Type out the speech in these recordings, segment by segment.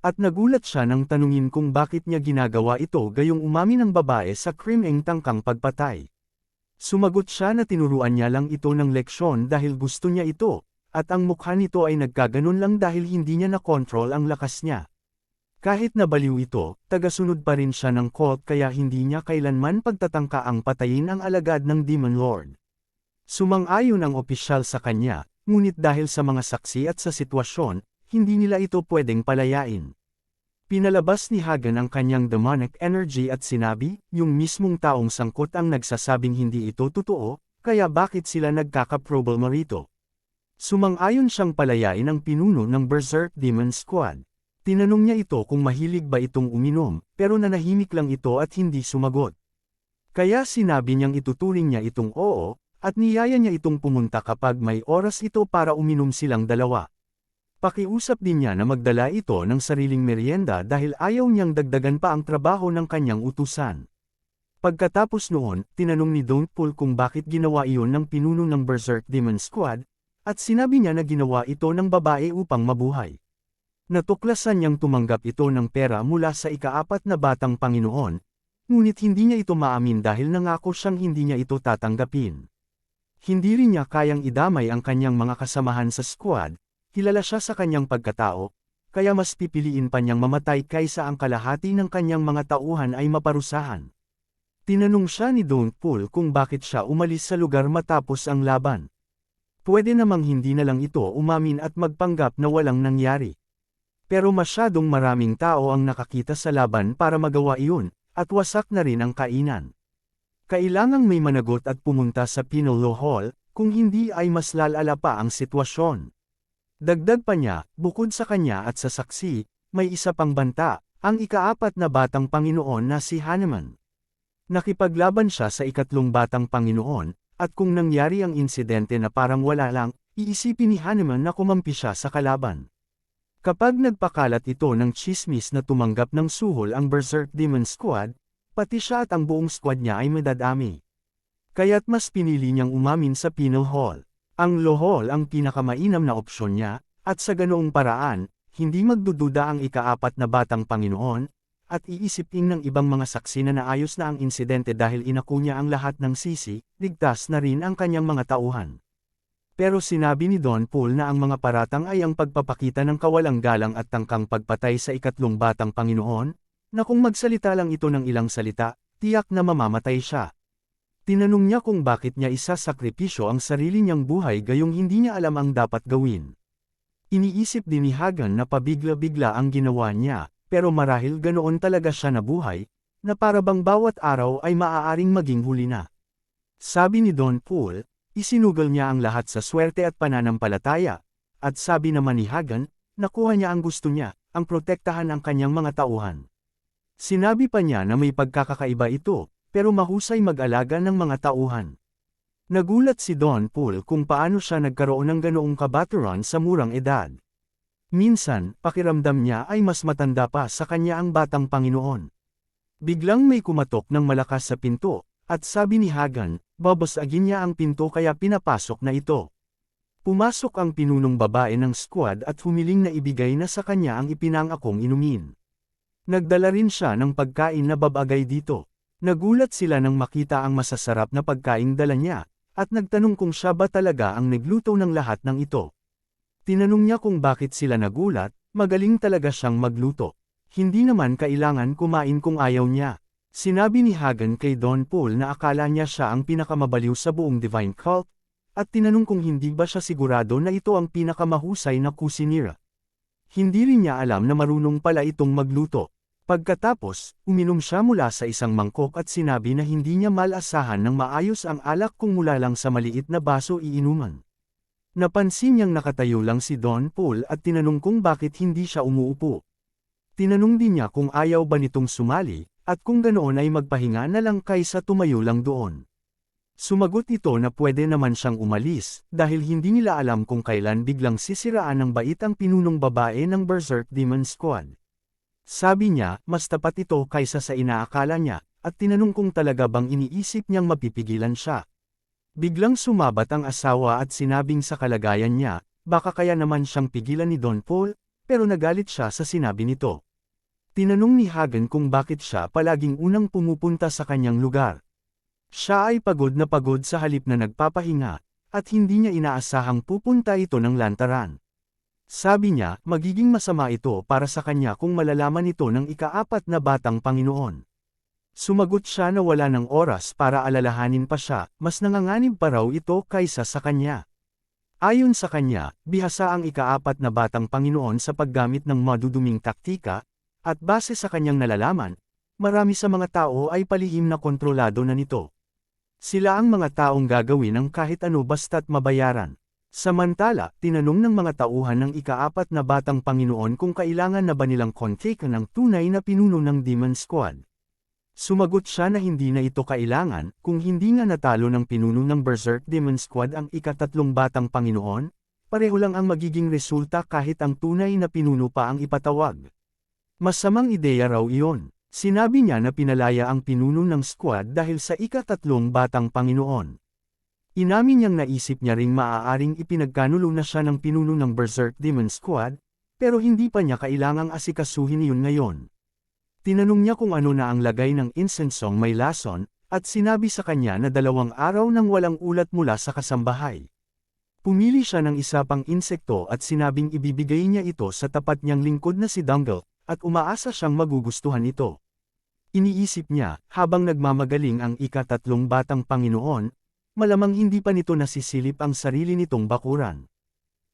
at nagulat siya nang tanungin kung bakit niya ginagawa ito gayong umamin ng babae sa krimeng tangkang pagpatay. Sumagot siya na tinuruan niya lang ito ng leksyon dahil gusto niya ito, at ang mukha nito ay nagkaganon lang dahil hindi niya nakontrol ang lakas niya. Kahit nabaliw ito, tagasunod pa rin siya ng cult kaya hindi niya kailanman pagtatangka ang patayin ang alagad ng Demon Lord. Sumang-ayon ang opisyal sa kanya, ngunit dahil sa mga saksi at sa sitwasyon, hindi nila ito pwedeng palayain. Pinalabas ni Hagen ang kanyang demonic energy at sinabi, yung mismong taong sangkot ang nagsasabing hindi ito totoo, kaya bakit sila nagkakaproblema rito? Sumang-ayon siyang palayain ang pinuno ng Berserk Demon Squad. Tinanong niya ito kung mahilig ba itong uminom, pero nanahimik lang ito at hindi sumagot. Kaya sinabi niyang ituturing niya itong oo, at niyaya niya itong pumunta kapag may oras ito para uminom silang dalawa. Pakiusap din niya na magdala ito ng sariling merienda dahil ayaw niyang dagdagan pa ang trabaho ng kanyang utusan. Pagkatapos noon, tinanong ni Don't Pull kung bakit ginawa iyon ng pinuno ng Berserk Demon Squad, at sinabi niya na ginawa ito ng babae upang mabuhay. Natuklasan niyang tumanggap ito ng pera mula sa ikaapat na batang Panginoon, ngunit hindi niya ito maamin dahil nangako siyang hindi niya ito tatanggapin. Hindi rin niya kayang idamay ang kanyang mga kasamahan sa squad, Kilala siya sa kanyang pagkatao, kaya mas pipiliin pa niyang mamatay kaysa ang kalahati ng kanyang mga tauhan ay maparusahan. Tinanong siya ni Don't Pull kung bakit siya umalis sa lugar matapos ang laban. Pwede namang hindi na lang ito umamin at magpanggap na walang nangyari. Pero masyadong maraming tao ang nakakita sa laban para magawa iyon, at wasak na rin ang kainan. Kailangang may managot at pumunta sa Pinolo Hall, kung hindi ay mas lalala pa ang sitwasyon. Dagdag pa niya, bukod sa kanya at sa saksi, may isa pang banta, ang ikaapat na batang Panginoon na si Hanuman. Nakipaglaban siya sa ikatlong batang Panginoon, at kung nangyari ang insidente na parang wala lang, iisipin ni Hanuman na kumampi siya sa kalaban. Kapag nagpakalat ito ng chismis na tumanggap ng suhol ang Berserk Demon Squad, pati siya at ang buong squad niya ay madadami. Kaya't mas pinili niyang umamin sa Penal Hall. Ang lohol ang pinakamainam na opsyon niya, at sa ganoong paraan, hindi magdududa ang ikaapat na batang Panginoon, at iisipin ng ibang mga saksi na naayos na ang insidente dahil inaku niya ang lahat ng sisi, ligtas na rin ang kanyang mga tauhan. Pero sinabi ni Don Paul na ang mga paratang ay ang pagpapakita ng kawalang galang at tangkang pagpatay sa ikatlong batang Panginoon, na kung magsalita lang ito ng ilang salita, tiyak na mamamatay siya. Tinanong niya kung bakit niya isasakripisyo ang sarili niyang buhay gayong hindi niya alam ang dapat gawin. Iniisip din ni Hagan na pabigla-bigla ang ginawa niya, pero marahil ganoon talaga siya nabuhay, na para bang bawat araw ay maaaring maging huli na. Sabi ni Don Pool, isinugal niya ang lahat sa swerte at pananampalataya, at sabi naman ni Hagan, nakuha niya ang gusto niya, ang protektahan ang kanyang mga tauhan. Sinabi pa niya na may pagkakaiba ito, pero mahusay mag-alaga ng mga tauhan. Nagulat si Don Pool kung paano siya nagkaroon ng ganoong kabaturan sa murang edad. Minsan, pakiramdam niya ay mas matanda pa sa kanya ang batang Panginoon. Biglang may kumatok ng malakas sa pinto, at sabi ni Hagan, babasagin niya ang pinto kaya pinapasok na ito. Pumasok ang pinunong babae ng squad at humiling na ibigay na sa kanya ang ipinangakong inumin. Nagdala rin siya ng pagkain na babagay dito. Nagulat sila nang makita ang masasarap na pagkaing dala niya, at nagtanong kung siya ba talaga ang nagluto ng lahat ng ito. Tinanong niya kung bakit sila nagulat, magaling talaga siyang magluto. Hindi naman kailangan kumain kung ayaw niya. Sinabi ni Hagen kay Don Paul na akala niya siya ang pinakamabaliw sa buong Divine Cult, at tinanong kung hindi ba siya sigurado na ito ang pinakamahusay na kusinira. Hindi rin niya alam na marunong pala itong magluto. Pagkatapos, uminom siya mula sa isang mangkok at sinabi na hindi niya malasahan ng maayos ang alak kung mula lang sa maliit na baso iinuman. Napansin niyang nakatayo lang si Don Paul at tinanong kung bakit hindi siya umuupo. Tinanong din niya kung ayaw ba nitong sumali, at kung ganoon ay magpahinga na lang kaysa tumayo lang doon. Sumagot ito na pwede naman siyang umalis, dahil hindi nila alam kung kailan biglang sisiraan ng bait ang pinunong babae ng Berserk Demon Squad. Sabi niya, mas tapat ito kaysa sa inaakala niya, at tinanong kung talaga bang iniisip niyang mapipigilan siya. Biglang sumabat ang asawa at sinabing sa kalagayan niya, baka kaya naman siyang pigilan ni Don Paul, pero nagalit siya sa sinabi nito. Tinanong ni Hagen kung bakit siya palaging unang pumupunta sa kanyang lugar. Siya ay pagod na pagod sa halip na nagpapahinga, at hindi niya inaasahang pupunta ito ng lantaran. Sabi niya, magiging masama ito para sa kanya kung malalaman ito ng ikaapat na batang Panginoon. Sumagot siya na wala ng oras para alalahanin pa siya, mas nanganganib pa raw ito kaysa sa kanya. Ayon sa kanya, bihasa ang ikaapat na batang Panginoon sa paggamit ng maduduming taktika, at base sa kanyang nalalaman, marami sa mga tao ay palihim na kontrolado na nito. Sila ang mga taong gagawin ng kahit ano basta't mabayaran. Samantala, tinanong ng mga tauhan ng ikaapat na batang Panginoon kung kailangan na ba nilang kontake ng tunay na pinuno ng Demon Squad. Sumagot siya na hindi na ito kailangan, kung hindi nga natalo ng pinuno ng Berserk Demon Squad ang ikatatlong batang Panginoon, pareho lang ang magiging resulta kahit ang tunay na pinuno pa ang ipatawag. Masamang ideya raw iyon. Sinabi niya na pinalaya ang pinuno ng squad dahil sa ikatatlong batang Panginoon. Inamin niyang naisip niya ring maaaring ipinagkanulo na siya ng pinuno ng Berserk Demon Squad, pero hindi pa niya kailangang asikasuhin iyon ngayon. Tinanong niya kung ano na ang lagay ng insensong may lason, at sinabi sa kanya na dalawang araw nang walang ulat mula sa kasambahay. Pumili siya ng isa pang insekto at sinabing ibibigay niya ito sa tapat niyang lingkod na si Dungle, at umaasa siyang magugustuhan ito. Iniisip niya, habang nagmamagaling ang ikatatlong batang Panginoon, malamang hindi pa nito nasisilip ang sarili nitong bakuran.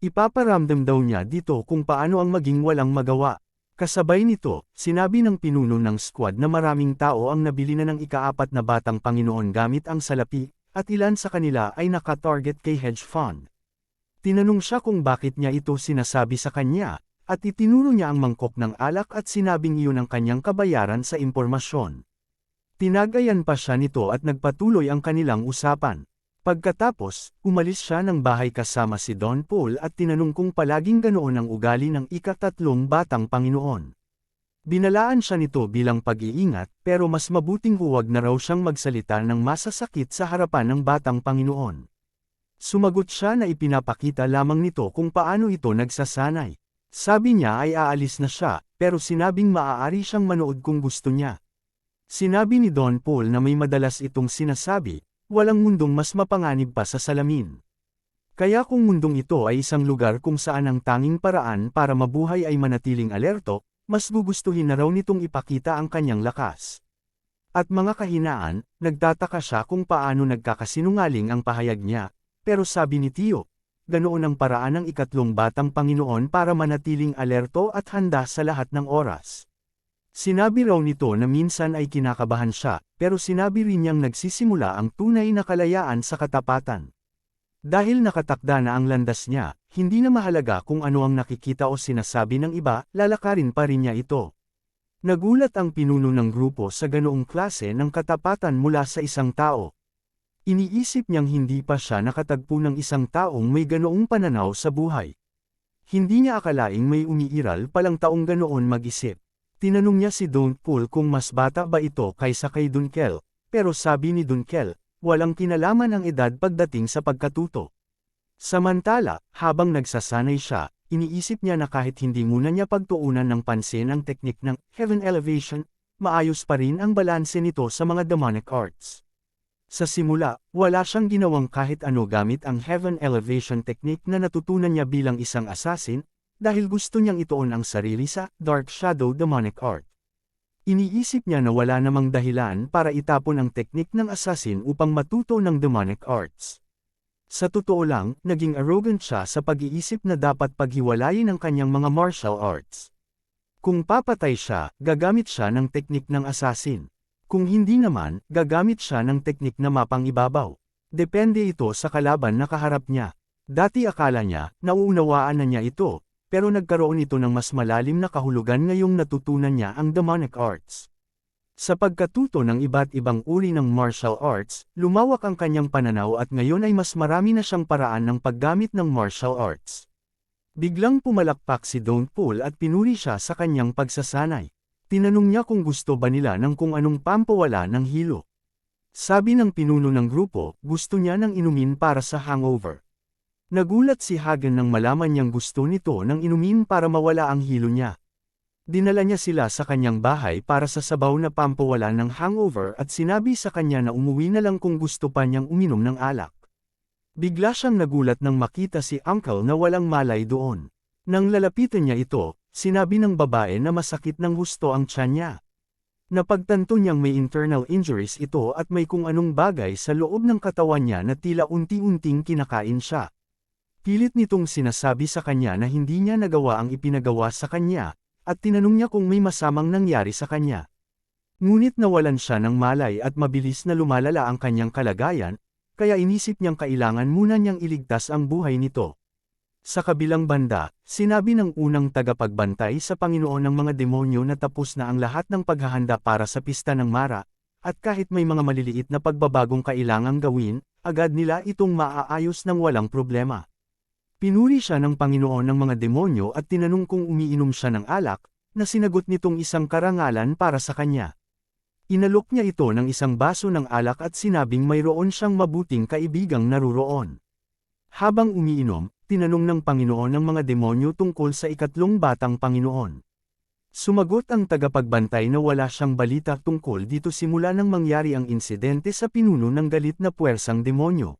Ipaparamdam daw niya dito kung paano ang maging walang magawa. Kasabay nito, sinabi ng pinuno ng squad na maraming tao ang nabili na ng ikaapat na batang Panginoon gamit ang salapi, at ilan sa kanila ay nakatarget kay hedge fund. Tinanong siya kung bakit niya ito sinasabi sa kanya, at itinuro niya ang mangkok ng alak at sinabing iyon ang kanyang kabayaran sa impormasyon. Tinagayan pa siya nito at nagpatuloy ang kanilang usapan. Pagkatapos, umalis siya ng bahay kasama si Don Paul at tinanong kung palaging ganoon ang ugali ng ikatatlong batang Panginoon. Binalaan siya nito bilang pag-iingat pero mas mabuting huwag na raw siyang magsalita ng masasakit sa harapan ng batang Panginoon. Sumagot siya na ipinapakita lamang nito kung paano ito nagsasanay. Sabi niya ay aalis na siya, pero sinabing maaari siyang manood kung gusto niya. Sinabi ni Don Paul na may madalas itong sinasabi, walang mundong mas mapanganib pa sa salamin. Kaya kung mundong ito ay isang lugar kung saan ang tanging paraan para mabuhay ay manatiling alerto, mas gugustuhin na raw nitong ipakita ang kanyang lakas. At mga kahinaan, nagtataka siya kung paano nagkakasinungaling ang pahayag niya, pero sabi ni Tio, ganoon ang paraan ng ikatlong batang Panginoon para manatiling alerto at handa sa lahat ng oras. Sinabi raw nito na minsan ay kinakabahan siya, pero sinabi rin niyang nagsisimula ang tunay na kalayaan sa katapatan. Dahil nakatakda na ang landas niya, hindi na mahalaga kung ano ang nakikita o sinasabi ng iba, lalakarin pa rin niya ito. Nagulat ang pinuno ng grupo sa ganoong klase ng katapatan mula sa isang tao, Iniisip niyang hindi pa siya nakatagpo ng isang taong may ganoong pananaw sa buhay. Hindi niya akalaing may umiiral palang taong ganoon mag-isip. Tinanong niya si Don Pool kung mas bata ba ito kaysa kay Dunkel, pero sabi ni Dunkel, walang kinalaman ang edad pagdating sa pagkatuto. Samantala, habang nagsasanay siya, iniisip niya na kahit hindi muna niya pagtuunan ng pansin ang teknik ng heaven elevation, maayos pa rin ang balanse nito sa mga demonic arts. Sa simula, wala siyang ginawang kahit ano gamit ang Heaven Elevation technique na natutunan niya bilang isang assassin, dahil gusto niyang ituon ang sarili sa Dark Shadow Demonic Art. Iniisip niya na wala namang dahilan para itapon ang teknik ng assassin upang matuto ng demonic arts. Sa totoo lang, naging arrogant siya sa pag-iisip na dapat paghiwalayin ang kanyang mga martial arts. Kung papatay siya, gagamit siya ng teknik ng assassin. Kung hindi naman, gagamit siya ng teknik na mapang ibabaw. Depende ito sa kalaban na kaharap niya. Dati akala niya, nauunawaan na niya ito, pero nagkaroon ito ng mas malalim na kahulugan ngayong natutunan niya ang demonic arts. Sa pagkatuto ng iba't ibang uri ng martial arts, lumawak ang kanyang pananaw at ngayon ay mas marami na siyang paraan ng paggamit ng martial arts. Biglang pumalakpak si Don't Pull at pinuri siya sa kanyang pagsasanay. Tinanong niya kung gusto ba nila ng kung anong pampawala ng hilo. Sabi ng pinuno ng grupo, gusto niya ng inumin para sa hangover. Nagulat si Hagen nang malaman niyang gusto nito ng inumin para mawala ang hilo niya. Dinala niya sila sa kanyang bahay para sa sabaw na pampawala ng hangover at sinabi sa kanya na umuwi na lang kung gusto pa niyang uminom ng alak. Bigla siyang nagulat nang makita si uncle na walang malay doon. Nang lalapitan niya ito, sinabi ng babae na masakit ng husto ang tiyan niya. Napagtanto niyang may internal injuries ito at may kung anong bagay sa loob ng katawan niya na tila unti-unting kinakain siya. Pilit nitong sinasabi sa kanya na hindi niya nagawa ang ipinagawa sa kanya, at tinanong niya kung may masamang nangyari sa kanya. Ngunit nawalan siya ng malay at mabilis na lumalala ang kanyang kalagayan, kaya inisip niyang kailangan muna niyang iligtas ang buhay nito. Sa kabilang banda, sinabi ng unang tagapagbantay sa Panginoon ng mga demonyo na tapos na ang lahat ng paghahanda para sa pista ng Mara, at kahit may mga maliliit na pagbabagong kailangang gawin, agad nila itong maaayos ng walang problema. Pinuri siya ng Panginoon ng mga demonyo at tinanong kung umiinom siya ng alak, na sinagot nitong isang karangalan para sa kanya. Inalok niya ito ng isang baso ng alak at sinabing mayroon siyang mabuting kaibigang naruroon. Habang umiinom, tinanong ng Panginoon ng mga demonyo tungkol sa ikatlong batang Panginoon. Sumagot ang tagapagbantay na wala siyang balita tungkol dito simula nang mangyari ang insidente sa pinuno ng galit na puwersang demonyo.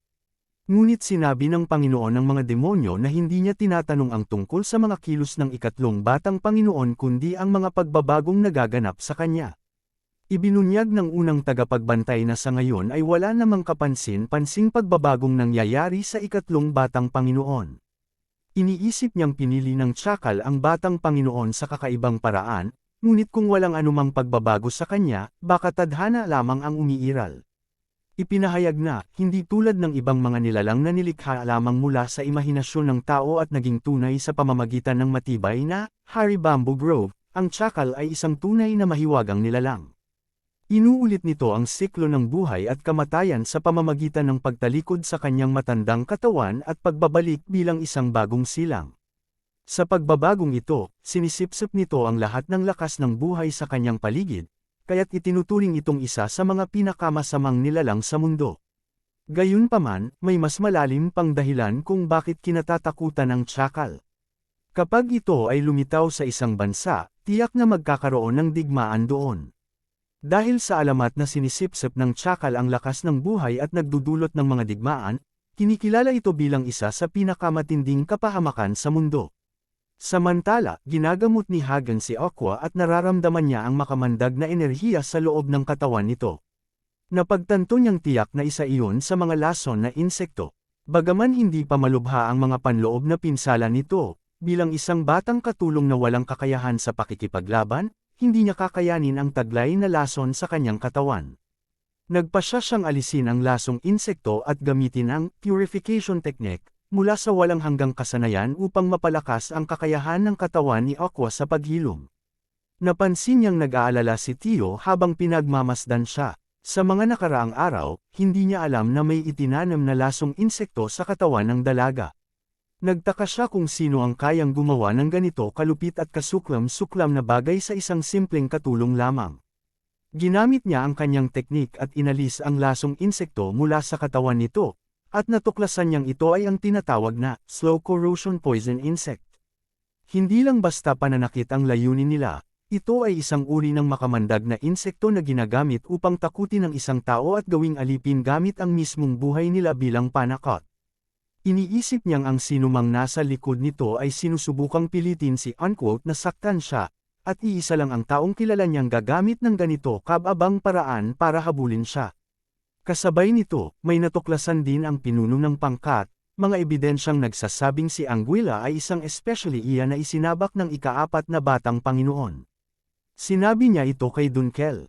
Ngunit sinabi ng Panginoon ng mga demonyo na hindi niya tinatanong ang tungkol sa mga kilos ng ikatlong batang Panginoon kundi ang mga pagbabagong nagaganap sa kanya. Ibinunyag ng unang tagapagbantay na sa ngayon ay wala namang kapansin-pansing pagbabagong nangyayari sa ikatlong batang Panginoon. Iniisip niyang pinili ng tsakal ang batang Panginoon sa kakaibang paraan, ngunit kung walang anumang pagbabago sa kanya, baka tadhana lamang ang umiiral. Ipinahayag na, hindi tulad ng ibang mga nilalang na nilikha lamang mula sa imahinasyon ng tao at naging tunay sa pamamagitan ng matibay na, Harry Bamboo Grove, ang tsakal ay isang tunay na mahiwagang nilalang. Inuulit nito ang siklo ng buhay at kamatayan sa pamamagitan ng pagtalikod sa kanyang matandang katawan at pagbabalik bilang isang bagong silang. Sa pagbabagong ito, sinisipsip nito ang lahat ng lakas ng buhay sa kanyang paligid, kaya't itinuturing itong isa sa mga pinakamasamang nilalang sa mundo. Gayunpaman, may mas malalim pang dahilan kung bakit kinatatakutan ng tsakal. Kapag ito ay lumitaw sa isang bansa, tiyak na magkakaroon ng digmaan doon. Dahil sa alamat na sinisipsip ng tsakal ang lakas ng buhay at nagdudulot ng mga digmaan, kinikilala ito bilang isa sa pinakamatinding kapahamakan sa mundo. Samantala, ginagamot ni Hagen si Aqua at nararamdaman niya ang makamandag na enerhiya sa loob ng katawan nito. Napagtanto niyang tiyak na isa iyon sa mga lason na insekto. Bagaman hindi pa malubha ang mga panloob na pinsala nito, bilang isang batang katulong na walang kakayahan sa pakikipaglaban, hindi niya kakayanin ang taglay na lason sa kanyang katawan. Nagpasya siyang alisin ang lasong insekto at gamitin ang purification technique mula sa walang hanggang kasanayan upang mapalakas ang kakayahan ng katawan ni Aqua sa paghilom. Napansin niyang nag-aalala si Tio habang pinagmamasdan siya. Sa mga nakaraang araw, hindi niya alam na may itinanam na lasong insekto sa katawan ng dalaga. Nagtaka siya kung sino ang kayang gumawa ng ganito kalupit at kasuklam-suklam na bagay sa isang simpleng katulong lamang. Ginamit niya ang kanyang teknik at inalis ang lasong insekto mula sa katawan nito, at natuklasan niyang ito ay ang tinatawag na slow corrosion poison insect. Hindi lang basta pananakit ang layunin nila, ito ay isang uri ng makamandag na insekto na ginagamit upang takutin ang isang tao at gawing alipin gamit ang mismong buhay nila bilang panakot. Iniisip niyang ang sinumang nasa likod nito ay sinusubukang pilitin si unquote na saktan siya, at iisa lang ang taong kilala niyang gagamit ng ganito kababang paraan para habulin siya. Kasabay nito, may natuklasan din ang pinuno ng pangkat, mga ebidensyang nagsasabing si Anguilla ay isang especially iya na isinabak ng ikaapat na batang Panginoon. Sinabi niya ito kay Dunkel.